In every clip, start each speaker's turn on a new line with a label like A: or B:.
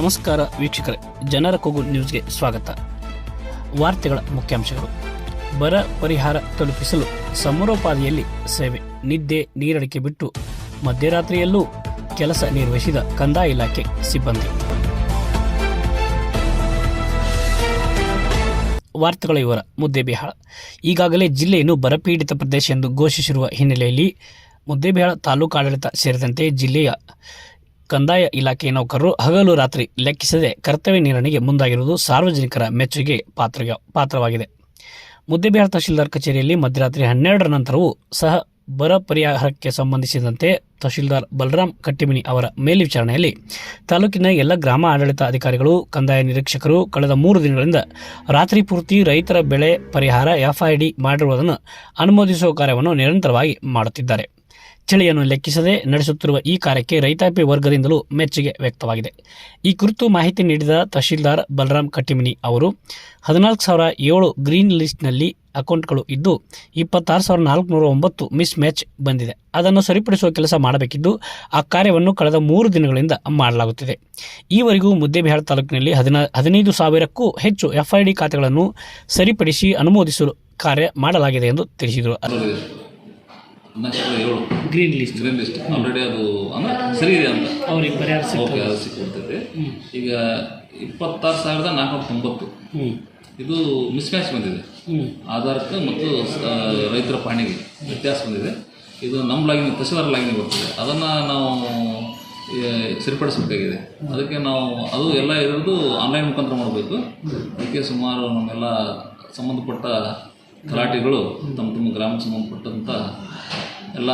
A: ನಮಸ್ಕಾರ ವೀಕ್ಷಕರೇ, ಜನರ ಕೂಗು ನ್ಯೂಸ್ಗೆ ಸ್ವಾಗತ. ವಾರ್ತೆಗಳ ಮುಖ್ಯಾಂಶಗಳು. ಬರ ಪರಿಹಾರ ತಲುಪಿಸಲು ಸಮರೋಪಾದಿಯಲ್ಲಿ ಸೇವೆ, ನಿದ್ದೆ, ನೀರಡಿಕೆ ಬಿಟ್ಟು ಮಧ್ಯರಾತ್ರಿಯಲ್ಲೂ ಕೆಲಸ ನಿರ್ವಹಿಸಿದ ಕಂದಾಯ ಇಲಾಖೆ ಸಿಬ್ಬಂದಿ. ವಾರ್ತೆಗಳ ವಿವರ, ಮುದ್ದೇಬಿಹಾಳ. ಈಗಾಗಲೇ ಜಿಲ್ಲೆಯನ್ನು ಬರಪೀಡಿತ ಪ್ರದೇಶ ಎಂದು ಘೋಷಿಸಿರುವ ಹಿನ್ನೆಲೆಯಲ್ಲಿ ಮುದ್ದೇಬಿಹಾಳ ತಾಲೂಕು ಆಡಳಿತ ಸೇರಿದಂತೆ ಜಿಲ್ಲೆಯ ಕಂದಾಯ ಇಲಾಖೆ ನೌಕರರು ಹಗಲು ರಾತ್ರಿ ಲೆಕ್ಕಿಸದೆ ಕರ್ತವ್ಯ ನಿರ್ವಹಣೆಗೆ ಮುಂದಾಗಿರುವುದು ಸಾರ್ವಜನಿಕರ ಮೆಚ್ಚುಗೆ ಪಾತ್ರ ಪಾತ್ರವಾಗಿದೆ. ಮುದ್ದೆಬಿಹಾರ ತಹಶೀಲ್ದಾರ್ ಕಚೇರಿಯಲ್ಲಿ ಮಧ್ಯರಾತ್ರಿ ಹನ್ನೆರಡರ ನಂತರವೂ ಸಹ ಬರ ಪರಿಹಾರಕ್ಕೆ ಸಂಬಂಧಿಸಿದಂತೆ ತಹಶೀಲ್ದಾರ್ ಬಲರಾಮ್ ಕಟ್ಟಿಮಿನಿ ಅವರ ಮೇಲ್ವಿಚಾರಣೆಯಲ್ಲಿ ತಾಲೂಕಿನ ಎಲ್ಲ ಗ್ರಾಮ ಆಡಳಿತ ಅಧಿಕಾರಿಗಳು, ಕಂದಾಯ ನಿರೀಕ್ಷಕರು ಕಳೆದ ಮೂರು ದಿನಗಳಿಂದ ರಾತ್ರಿ ಪೂರ್ತಿ ರೈತರ ಬೆಳೆ ಪರಿಹಾರ ಎಫ್ಐಡಿ ಮಾಡಿರುವುದನ್ನು ಅನುಮೋದಿಸುವ ಕಾರ್ಯವನ್ನು ನಿರಂತರವಾಗಿ ಮಾಡುತ್ತಿದ್ದಾರೆ. ಚಳಿಯನ್ನು ಲೆಕ್ಕಿಸದೆ ನಡೆಸುತ್ತಿರುವ ಈ ಕಾರ್ಯಕ್ಕೆ ರೈತಾಪಿ ವರ್ಗದಿಂದಲೂ ಮೆಚ್ಚುಗೆ ವ್ಯಕ್ತವಾಗಿದೆ. ಈ ಕುರಿತು ಮಾಹಿತಿ ನೀಡಿದ ತಹಶೀಲ್ದಾರ್ ಬಲರಾಮ್ ಕಟ್ಟಿಮಿನಿ ಅವರು, ಹದಿನಾಲ್ಕು ಸಾವಿರ ಏಳು ಗ್ರೀನ್ ಲಿಸ್ಟ್ನಲ್ಲಿ ಅಕೌಂಟ್ಗಳು ಇದ್ದು, ಇಪ್ಪತ್ತಾರು ಸಾವಿರದ ನಾಲ್ಕುನೂರ ಒಂಬತ್ತು ಮಿಸ್ ಮ್ಯಾಚ್ ಬಂದಿದೆ. ಅದನ್ನು ಸರಿಪಡಿಸುವ ಕೆಲಸ ಮಾಡಬೇಕಿದ್ದು, ಆ ಕಾರ್ಯವನ್ನು ಕಳೆದ ಮೂರು ದಿನಗಳಿಂದ ಮಾಡಲಾಗುತ್ತಿದೆ. ಈವರೆಗೂ ಮುದ್ದೇಬಿಹಾಳ ತಾಲೂಕಿನಲ್ಲಿ ಹದಿನ, ಹದಿನೈದು ಸಾವಿರಕ್ಕೂ ಹೆಚ್ಚು ಎಫ್ಐಡಿ ಖಾತೆಗಳನ್ನು ಸರಿಪಡಿಸಿ ಅನುಮೋದಿಸಲು ಕಾರ್ಯ ಮಾಡಲಾಗಿದೆ ಎಂದು ತಿಳಿಸಿದರು. Green list
B: green list already ಅದು ಅಂದ್ರೆ ಸರಿ ಇದೆ ಅಂತ.
A: ಅವ್ರಿಗೆ ಪರಿಹಾರ
B: ಓಕೆ ಅದು ಸಿಕ್ಕಿರ್ತೈತೆ ಈಗ ಇಪ್ಪತ್ತಾರು ಸಾವಿರದ ನಾಲ್ಕುನೂರ ತೊಂಬತ್ತು.
A: ಹ್ಞೂ
B: ಇದು ಮಿಸ್ಮ್ಯಾಚ್ ಬಂದಿದೆ.
A: ಹ್ಞೂ
B: ಆಧಾರಕ್ಕೆ ಮತ್ತು ಆ, ರೈತರ ಪಾಣಿಗೆ ವ್ಯತ್ಯಾಸ ಬಂದಿದೆ. ಇದು ನಮ್ಮ ಲಾಗಿನ ತಹಸೀಲ್ದಾರ್ ಲಾಗಿನ ಬರ್ತದೆ. ಅದನ್ನು ನಾವು ಸರಿಪಡಿಸಬೇಕಾಗಿದೆ. ಅದಕ್ಕೆ ನಾವು ಅದು ಎಲ್ಲ ಇರೋದು ಆನ್ಲೈನ್ ಮುಖಾಂತರ ಮಾಡಬೇಕು. ಅದಕ್ಕೆ ಸುಮಾರು ನಮ್ಮೆಲ್ಲ ಸಂಬಂಧಪಟ್ಟ ಗಲಾಟೆಗಳು ತಮ್ಮ ತಮ್ಮ ಗ್ರಾಮಕ್ಕೆ ಸಂಬಂಧಪಟ್ಟಂಥ ಎಲ್ಲ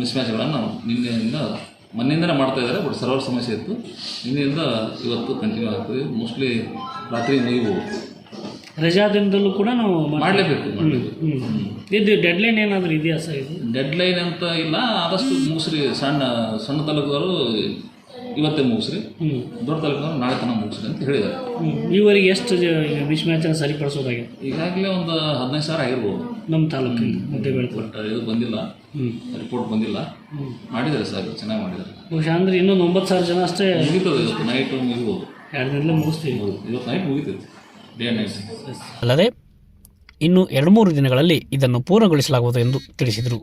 B: ಮಿಸ್ಮ್ಯಾಚ್ಗಳನ್ನು ನಿನ್ನೆಯಿಂದ ಮೊನ್ನೆಯಿಂದನೇ ಮಾಡ್ತಾ ಇದ್ದಾರೆ ಬಟ್ ಸರ್ವರ್ ಸಮಸ್ಯೆ ಇತ್ತು. ನಿನ್ನೆಯಿಂದ ಇವತ್ತು ಕಂಟಿನ್ಯೂ ಆಗ್ತದೆ. ಮೋಸ್ಟ್ಲಿ ರಾತ್ರಿ ನೋಯ್ಬೋದು
A: ರಜಾ ದಿನದಲ್ಲೂ ಕೂಡ ನಾವು
B: ಮಾಡಲೇಬೇಕು ಇದು
A: ಡೆಡ್ ಇದು ಡೆಡ್ಲೈನ್ ಏನಾದರೂ ಇದೆಯಾ ಸರ್ ಇದು?
B: ಡೆಡ್ ಲೈನ್ ಅಂತ ಇಲ್ಲ ಆದಷ್ಟು ಮುಗಿಸ್ರಿ. ಸಣ್ಣ ಸಣ್ಣ ತಾಲೂಕವರು ಇವತ್ತೇ ಮುಗಿಸ್ರಿ.
A: ಹ್ಞೂ
B: ದೊಡ್ಡ ತಲುಪಿದ್ರೆ ನಾಳೆ ತನಕ ಮುಗಿಸ್ರಿ ಅಂತ ಹೇಳಿದ್ದಾರೆ.
A: ಹ್ಞೂ ಈವರೆಗೆ ಎಷ್ಟು ಮಿಸ್ ಮ್ಯಾಚನ್ನು ಸರಿಪಡಿಸೋದಾಗಿದೆ
B: ಈಗಾಗಲೇ ಒಂದು ಹದಿನೈದು ಸಾವಿರ ಆಗಿರ್ಬೋದು.
A: ನಮ್ಮ ತಾಲೂಕಿನ ಮುದ್ದೆ
B: ಬಟ್ ಇದು ಬಂದಿಲ್ಲ.
A: ಹ್ಞೂ
B: ರಿಪೋರ್ಟ್ ಬಂದಿಲ್ಲ.
A: ಹ್ಞೂ
B: ಮಾಡಿದ್ದಾರೆ ಸರ್ ಚೆನ್ನಾಗಿ ಮಾಡಿದ್ದಾರೆ.
A: ಬಹುಶಃ ಅಂದರೆ ಇನ್ನೊಂದು ಒಂಬತ್ತು ಸಾವಿರ ಜನ ಅಷ್ಟೇ
B: ಮುಗಿತದೆ ಇವತ್ತು ನೈಟ್ ಮುಗಿಬೋದು.
A: ಎರಡು ದಿನದಲ್ಲೇ ಮುಗಿಸ್ತೀವಿ.
B: ಇವತ್ತು ನೈಟ್ ಮುಗಿತೈತೆ ಡೇ ನೈಟ್
A: ಅಲ್ಲದೆ ಇನ್ನು ಎರಡು ಮೂರು ದಿನಗಳಲ್ಲಿ ಇದನ್ನು ಪೂರ್ಣಗೊಳಿಸಲಾಗುವುದು ಎಂದು ತಿಳಿಸಿದರು.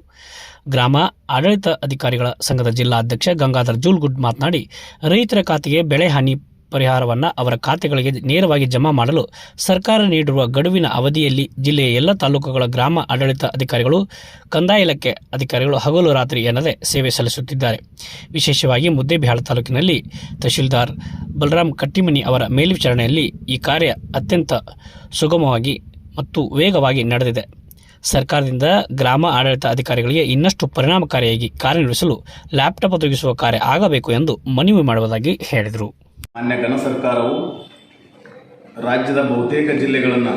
A: ಗ್ರಾಮ ಆಡಳಿತ ಅಧಿಕಾರಿಗಳ ಸಂಘದ ಜಿಲ್ಲಾಧ್ಯಕ್ಷ ಗಂಗಾಧರ್ ಜೂಲ್ಗುಡ್ ಮಾತನಾಡಿ, ರೈತರ ಖಾತೆಗೆ ಬೆಳೆ ಹಾನಿ ಪರಿಹಾರವನ್ನು ಅವರ ಖಾತೆಗಳಿಗೆ ನೇರವಾಗಿ ಜಮಾ ಮಾಡಲು ಸರ್ಕಾರ ನೀಡಿರುವ ಗಡುವಿನ ಅವಧಿಯಲ್ಲಿ ಜಿಲ್ಲೆಯ ಎಲ್ಲ ತಾಲೂಕುಗಳ ಗ್ರಾಮ ಆಡಳಿತ ಅಧಿಕಾರಿಗಳು, ಕಂದಾಯ ಇಲಾಖೆ ಅಧಿಕಾರಿಗಳು ಹಗಲು ರಾತ್ರಿ ಎನ್ನದೆ ಸೇವೆ ಸಲ್ಲಿಸುತ್ತಿದ್ದಾರೆ. ವಿಶೇಷವಾಗಿ ಮುದ್ದೇಬಿಹಾಳ ತಾಲೂಕಿನಲ್ಲಿ ತಹಶೀಲ್ದಾರ್ ಬಲರಾಮ್ ಕಟ್ಟಿಮನಿ ಅವರ ಮೇಲ್ವಿಚಾರಣೆಯಲ್ಲಿ ಈ ಕಾರ್ಯ ಅತ್ಯಂತ ಸುಗಮವಾಗಿ ಮತ್ತು ವೇಗವಾಗಿ ನಡೆದಿದೆ. ಸರ್ಕಾರದಿಂದ ಗ್ರಾಮ ಆಡಳಿತ ಅಧಿಕಾರಿಗಳಿಗೆ ಇನ್ನಷ್ಟು ಪರಿಣಾಮಕಾರಿಯಾಗಿ ಕಾರ್ಯನಿರ್ವಹಿಸಲು ಲ್ಯಾಪ್ಟಾಪ್ ಒದಗಿಸುವ ಕಾರ್ಯ ಆಗಬೇಕು ಎಂದು ಮನವಿ ಮಾಡುವುದಾಗಿ ಹೇಳಿದರು.
C: ಮಾನ್ಯ ಘನ ಸರ್ಕಾರವು ರಾಜ್ಯದ ಬಹುತೇಕ ಜಿಲ್ಲೆಗಳನ್ನು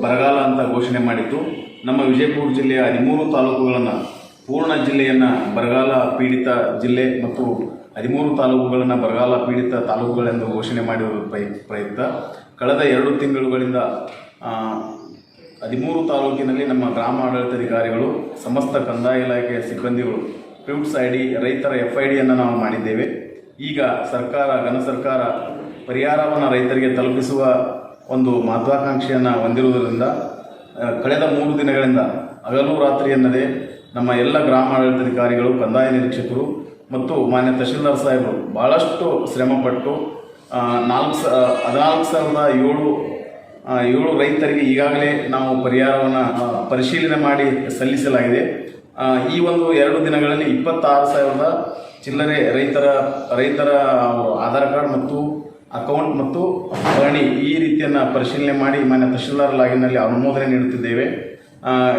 C: ಬರಗಾಲ ಅಂತ ಘೋಷಣೆ ಮಾಡಿತ್ತು. ನಮ್ಮ ವಿಜಯಪುರ ಜಿಲ್ಲೆಯ ಹದಿಮೂರು ತಾಲೂಕುಗಳನ್ನು ಪೂರ್ಣ ಜಿಲ್ಲೆಯನ್ನು ಬರಗಾಲ ಪೀಡಿತ ಜಿಲ್ಲೆ ಮತ್ತು ಹದಿಮೂರು ತಾಲೂಕುಗಳನ್ನು ಬರಗಾಲ ಪೀಡಿತ ತಾಲೂಕುಗಳೆಂದು ಘೋಷಣೆ ಮಾಡಿರುವ ಪ್ರಯ- ಪ್ರಯುಕ್ತ ಕಳೆದ ಎರಡು ತಿಂಗಳುಗಳಿಂದ ಹದಿಮೂರು ತಾಲೂಕಿನಲ್ಲಿ ನಮ್ಮ ಗ್ರಾಮ ಆಡಳಿತಾಧಿಕಾರಿಗಳು ಸಮಸ್ತ ಕಂದಾಯ ಇಲಾಖೆಯ ಸಿಬ್ಬಂದಿಗಳು ಪ್ಯೂಟ್ಸ್ ಐ ಡಿ ರೈತರ ಎಫ್ ಐ ಡಿಯನ್ನು ನಾವು ಮಾಡಿದ್ದೇವೆ. ಈಗ ಸರ್ಕಾರ, ಘನ ಸರ್ಕಾರ ಪರಿಹಾರವನ್ನು ರೈತರಿಗೆ ತಲುಪಿಸುವ ಒಂದು ಮಹತ್ವಾಕಾಂಕ್ಷೆಯನ್ನು ಹೊಂದಿರುವುದರಿಂದ ಕಳೆದ ಮೂರು ದಿನಗಳಿಂದ ಹಗಲು ರಾತ್ರಿ ಎನ್ನದೇ ನಮ್ಮ ಎಲ್ಲ ಗ್ರಾಮ ಆಡಳಿತಾಧಿಕಾರಿಗಳು ಕಂದಾಯ ನಿರೀಕ್ಷಕರು ಮತ್ತು ಮಾನ್ಯ ತಹಶೀಲ್ದಾರ್ ಸಾಹೇಬರು ಭಾಳಷ್ಟು ಶ್ರಮಪಟ್ಟು ನಾಲ್ಕು ಸ, ಹದಿನಾಲ್ಕು ಸಾವಿರದ ಏಳು ಏಳು ರೈತರಿಗೆ ಈಗಾಗಲೇ ನಾವು ಪರಿಹಾರವನ್ನು ಪರಿಶೀಲನೆ ಮಾಡಿ ಸಲ್ಲಿಸಲಾಗಿದೆ. ಈ ಒಂದು ಎರಡು ದಿನಗಳಲ್ಲಿ ಇಪ್ಪತ್ತಾರು ಸಾವಿರದ ಚಿಲ್ಲರೆ ರೈತರ ರೈತರ, ಆಧಾರ್ ಕಾರ್ಡ್ ಮತ್ತು ಅಕೌಂಟ್ ಮತ್ತು ಪರಣಿ ಈ ರೀತಿಯನ್ನು ಪರಿಶೀಲನೆ ಮಾಡಿ ಮಾನ್ಯ ತಹಶೀಲ್ದಾರ್ ಲಾಗಿನಲ್ಲಿ ಅನುಮೋದನೆ ನೀಡುತ್ತಿದ್ದೇವೆ.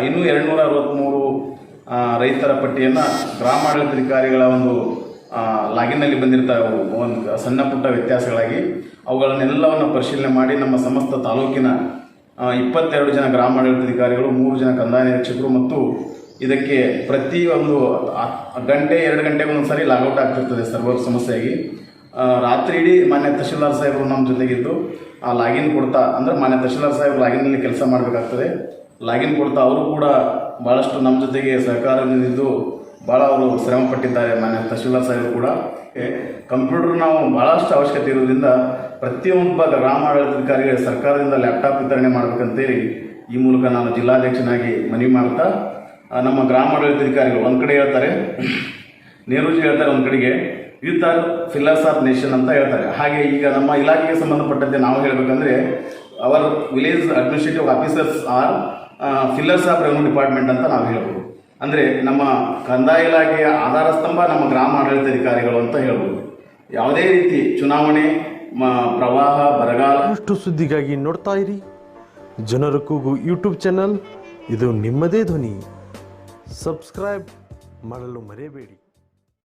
C: ಇನ್ನೂ ಎರಡು ನೂರ ಅರವತ್ತ್ಮೂರು ರೈತರ ಪಟ್ಟಿಯನ್ನು ಗ್ರಾಮಾಡಳಿತಾಧಿಕಾರಿಗಳ ಒಂದು ಲಾಗಿನ್ನಲ್ಲಿ ಬಂದಿರ್ತಾವೆ ಒಂದು ಸಣ್ಣ ಪುಟ್ಟ ವ್ಯತ್ಯಾಸಗಳಾಗಿ ಅವುಗಳನ್ನೆಲ್ಲವನ್ನು ಪರಿಶೀಲನೆ ಮಾಡಿ ನಮ್ಮ ಸಮಸ್ತ ತಾಲೂಕಿನ ಇಪ್ಪತ್ತೆರಡು ಜನ ಗ್ರಾಮಾಡಳಿತಾಧಿಕಾರಿಗಳು, ಮೂರು ಜನ ಕಂದಾಯ ನಿರೀಕ್ಷಕರು ಮತ್ತು ಇದಕ್ಕೆ ಪ್ರತಿ ಒಂದು ಗಂಟೆ, ಎರಡು ಗಂಟೆಗೆ ಸಾರಿ ಲಾಗೌಟ್ ಆಗ್ತಿರ್ತದೆ ಸರ್ವರ್ ಸಮಸ್ಯೆಯಾಗಿ. ರಾತ್ರಿ ಇಡೀ ಮಾನ್ಯ ತಹಶೀಲ್ದಾರ್ ಸಾಹೇಬರು ನಮ್ಮ ಜೊತೆಗಿದ್ದು ಆ ಲಾಗಿನ್ ಕೊಡ್ತಾ, ಅಂದರೆ ಮಾನ್ಯ ತಹಶೀಲ್ದಾರ್ ಸಾಹೇಬ್ ಲಾಗಿನ್ನಲ್ಲಿ ಕೆಲಸ ಮಾಡಬೇಕಾಗ್ತದೆ. ಲಾಗಿನ್ ಕೊಡ್ತಾ ಅವರು ಕೂಡ ಭಾಳಷ್ಟು ನಮ್ಮ ಜೊತೆಗೆ ಸಹಕಾರದಿಂದಿದ್ದು ಭಾಳ ಅವರು ಶ್ರಮ ಪಟ್ಟಿದ್ದಾರೆ ಮಾನ್ಯ ತಹಶೀಲ್ದಾರ್ ಸಾಹೇಬರು ಕೂಡ. ಕಂಪ್ಯೂಟರ್ ನಾವು ಭಾಳಷ್ಟು ಅವಶ್ಯಕತೆ ಇರೋದ್ರಿಂದ ಪ್ರತಿಯೊಬ್ಬ ಗ್ರಾಮಾಡಳಿತಾಧಿಕಾರಿಗೆ ಸರ್ಕಾರದಿಂದ ಲ್ಯಾಪ್ಟಾಪ್ ವಿತರಣೆ ಮಾಡಬೇಕಂತೇಳಿ ಈ ಮೂಲಕ ನಾನು ಜಿಲ್ಲಾಧ್ಯಕ್ಷನಾಗಿ ಮನವಿ ಮಾಡ್ತಾ ನಮ್ಮ ಗ್ರಾಮ ಗ್ರಾಮಾಡಳಿತಾಧಿಕಾರಿಗಳು ಒಂದು ಕಡೆ ಹೇಳ್ತಾರೆ, ನೆಹರೂಜಿ ಹೇಳ್ತಾರೆ ಒಂದು ಕಡೆಗೆ youth are pillars of nation ಅಂತ ಹೇಳ್ತಾರೆ. ಹಾಗೆ ಈಗ ನಮ್ಮ ಇಲಾಖೆಗೆ ಸಂಬಂಧಪಟ್ಟಂತೆ ನಾವು ಹೇಳಬೇಕಂದ್ರೆ our village administrative officers are pillars of revenue department ಅಂತ ನಾವು ಹೇಳ್ಬೋದು. ಅಂದರೆ ನಮ್ಮ ಕಂದಾಯ ಇಲಾಖೆಯ ಆಧಾರ ಸ್ತಂಭ ನಮ್ಮ ಗ್ರಾಮ ಆಡಳಿತಾಧಿಕಾರಿಗಳು ಅಂತ ಹೇಳ್ಬೋದು. ಯಾವುದೇ ರೀತಿ ಚುನಾವಣೆ ಪ್ರವಾಹ, ಬರಗಾಲ
D: ಇಷ್ಟು ಸುದ್ದಿಗಾಗಿ ನೋಡ್ತಾ ಇರಿ. ಜನರ ಕೂಗು ಯೂಟ್ಯೂಬ್ ಚಾನಲ್. ಇದು ನಿಮ್ಮದೇ ಧ್ವನಿ. ಸಬ್ಸ್ಕ್ರೈಬ್ ಮಾಡಲು ಮರೆಯಬೇಡಿ.